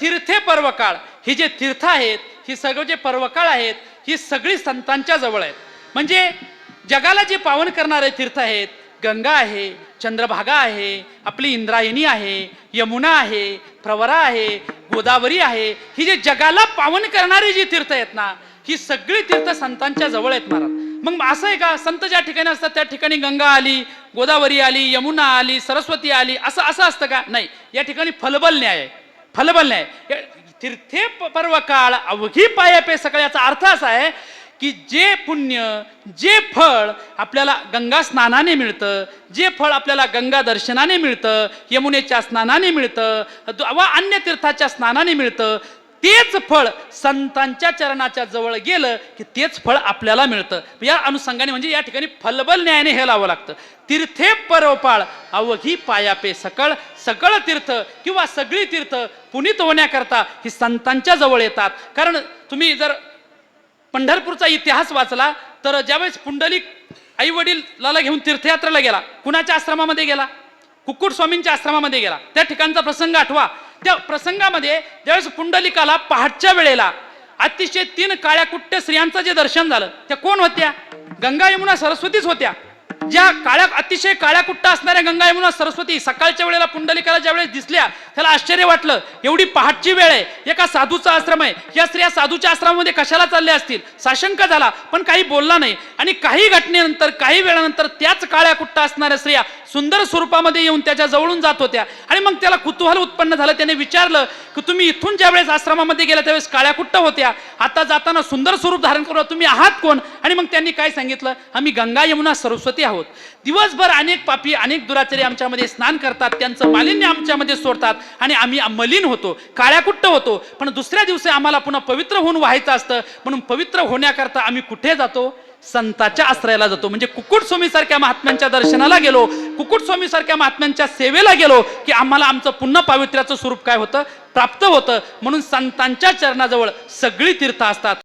तीर्थे पर्वकाळ ही जे तीर्थ आहेत ही सगळं जे पर्वकाळ आहेत ही सगळी संतांच्या जवळ आहेत. म्हणजे जगाला जे पावन करणारे तीर्थ आहेत गंगा आहे चंद्रभागा आहे आपली इंद्रायणी आहे यमुना आहे प्रवरा आहे गोदावरी आहे ही जे जगाला पावन करणारी जी तीर्थ आहेत ना ही सगळी तीर्थ संतांच्या जवळ आहेत महाराज. मग असं आहे का? संत ज्या ठिकाणी असतात त्या ठिकाणी गंगा आली गोदावरी आली यमुना आली सरस्वती आली असं असं असतं का? नाही. या ठिकाणी फलबल न्याय आहे. फलबल नाही तीर्थे प- पर्व काळ अवघी पायापे सगळ्याचा अर्थ असा आहे की जे पुण्य जे फळ आपल्याला गंगा स्नानाने मिळतं जे फळ आपल्याला गंगा दर्शनाने मिळतं यमुनेच्या स्नानाने मिळतं द- व अन्य तीर्थाच्या स्नानाने मिळतं तेच फळ संतांच्या चरणाच्या जवळ गेलं की तेच फळ आपल्याला मिळतं. या अनुषंगाने म्हणजे या ठिकाणी फलबल न्यायाने हे लावं लागतं. तीर्थे परोपाळ अवघी पायापे सकळ सकळ तीर्थ किंवा सगळी तीर्थ पुनीत होण्याकरता ही संतांच्या जवळ येतात. कारण तुम्ही जर पंढरपूरचा इतिहास वाचला तर ज्यावेळेस पुंडलिक आई वडीलाला घेऊन तीर्थयात्रेला गेला कुणाच्या आश्रमामध्ये गेला? कुक्कुट स्वामींच्या आश्रमामध्ये गेला. त्या ठिकाणचा प्रसंग आठवा. त्या प्रसंगामध्ये ज्यावेळेस पुंडलिकाला पहाटच्या वेळेला अतिशय तीन काळ्या कुट्ट्या स्त्रियांचं जे दर्शन झालं त्या कोण होत्या? गंगा यमुना सरस्वतीच होत्या. ज्या काळ्या अतिशय काळ्या कुट्टा असणाऱ्या गंगा यमुना सरस्वती सकाळच्या वेळेला पुंडलिकाला ज्यावेळेस दिसल्या त्याला आश्चर्य वाटलं. एवढी पहाटची वेळ आहे. एका साधूचा आश्रम आहे. या स्त्रिया साधूच्या आश्रमामध्ये कशाला चालल्या असतील? साशंक झाला पण काही बोलला नाही. आणि काही घटनेनंतर काही वेळानंतर त्याच काळ्या कुट्टा असणाऱ्या स्त्रिया सुंदर स्वरूपामध्ये येऊन त्याच्या जवळून जात होत्या. आणि मग त्याला कुतूहल उत्पन्न झालं. त्याने विचारलं की तुम्ही इथून ज्या वेळेस आश्रमामध्ये गेला त्यावेळेस काळ्या कुट्ट होत्या. आता जाताना सुंदर स्वरूप धारण करू तुम्ही आहात कोण? आणि मग त्यांनी काय सांगितलं? आम्ही गंगा यमुना सरस्वती आहोत. दिवसभर अनेक पापी अनेक दुराचारी आमच्यामध्ये स्नान करतात. त्यांचं मालिन्य आमच्यामध्ये सोडतात. आणि आम्ही मलिन होतो. काळ्या कुट्ट होतो. पण दुसऱ्या दिवशी आम्हाला पुन्हा पवित्र होऊन व्हायचं असतं. म्हणून पवित्र होण्याकरता आम्ही कुठे जातो? संताच्या आश्रयाला जातो. म्हणजे कुकुट स्वामीसारख्या महात्म्यांच्या दर्शनाला गेलो. कुकुट स्वामी सारख्या महात्म्यांच्या सेवेला गेलो की आम्हाला आमचं पुन्हा पावित्र्याचं स्वरूप काय होतं? प्राप्त होतं. म्हणून संतांच्या चरणाजवळ सगळी तीर्थ असतात.